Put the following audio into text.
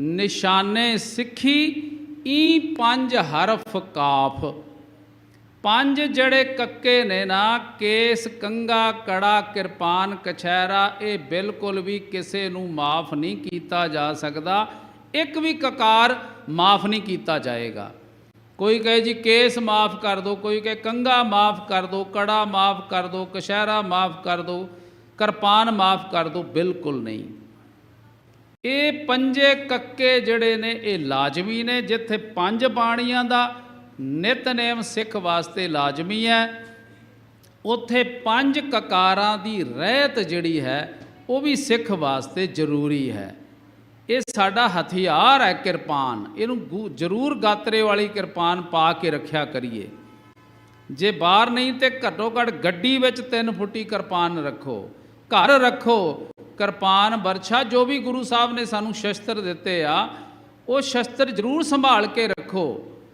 ਨਿਸ਼ਾਨੇ ਸਿੱਖੀ, ਈ ਪੰਜ ਹਰਫ ਕਾਫ। ਪੰਜ ਜਿਹੜੇ ਕੱਕੇ ਨੇ ਨਾ, ਕੇਸ, ਕੰਗਾ, ਕੜਾ, ਕਿਰਪਾਨ, ਕਛਹਿਰਾ, ਇਹ ਬਿਲਕੁਲ ਵੀ ਕਿਸੇ ਨੂੰ ਮਾਫ ਨਹੀਂ ਕੀਤਾ ਜਾ ਸਕਦਾ। ਇੱਕ ਵੀ ਕਕਾਰ ਮਾਫ ਨਹੀਂ ਕੀਤਾ ਜਾਏਗਾ। ਕੋਈ ਕਹੇ ਜੀ, ਕੇਸ ਮਾਫ ਕਰ ਦਿਓ ਕੋਈ ਕਹੇ ਕੰਗਾ ਮਾਫ ਕਰ ਦਿਓ ਕੜਾ ਮਾਫ ਕਰ ਦਿਓ ਕਸ਼ਹਿਰਾ ਮਾਫ ਕਰ ਦਿਓ ਕਿਰਪਾਨ ਮਾਫ ਕਰ ਦਿਓ ਬਿਲਕੁਲ ਨਹੀਂ। ਇਹ ਪੰਜੇ ਕੱਕੇ ਜਿਹੜੇ ਨੇ, ਇਹ ਲਾਜ਼ਮੀ ਨੇ, ਜਿੱਥੇ ਪੰਜ ਬਾਣੀਆਂ ਦਾ ਨਿਤਨੇਮ ਸਿੱਖ ਵਾਸਤੇ ਲਾਜ਼ਮੀ ਹੈ। ਉੱਥੇ ਪੰਜ ਕਕਾਰਾਂ ਦੀ ਰਹਿਤ ਜਿਹੜੀ ਹੈ, ਉਹ ਵੀ ਸਿੱਖ ਵਾਸਤੇ ਜ਼ਰੂਰੀ ਹੈ। ਇਹ ਸਾਡਾ ਹਥਿਆਰ ਹੈ ਕਿਰਪਾਨ। ਇਹਨੂੰ ਗੂ- ਜ਼ਰੂਰ ਗਾਤਰੇ ਵਾਲੀ ਕਿਰਪਾਨ ਪਾ ਕੇ ਰੱਖਿਆ ਕਰੀਏ। ਜੇ ਬਾਹਰ ਨਹੀਂ ਤੇ ਘੱਟੋ ਘੱਟ ਗੱਡੀ ਵਿੱਚ 3 ਫੁੱਟੀ ਕਿਰਪਾਨ ਰੱਖੋ। ਘਰ ਰੱਖੋ। ਕਿਰਪਾਨ ਵਰਛਾ, ਜੋ ਵੀ ਗੁਰੂ ਸਾਹਿਬ ਨੇ ਸਾਨੂੰ ਸ਼ਸਤਰ ਦਿੱਤੇ ਆ, ਉਹ ਸ਼ਸਤਰ ਜ਼ਰੂਰ ਸੰਭਾਲ ਕੇ ਰੱਖੋ।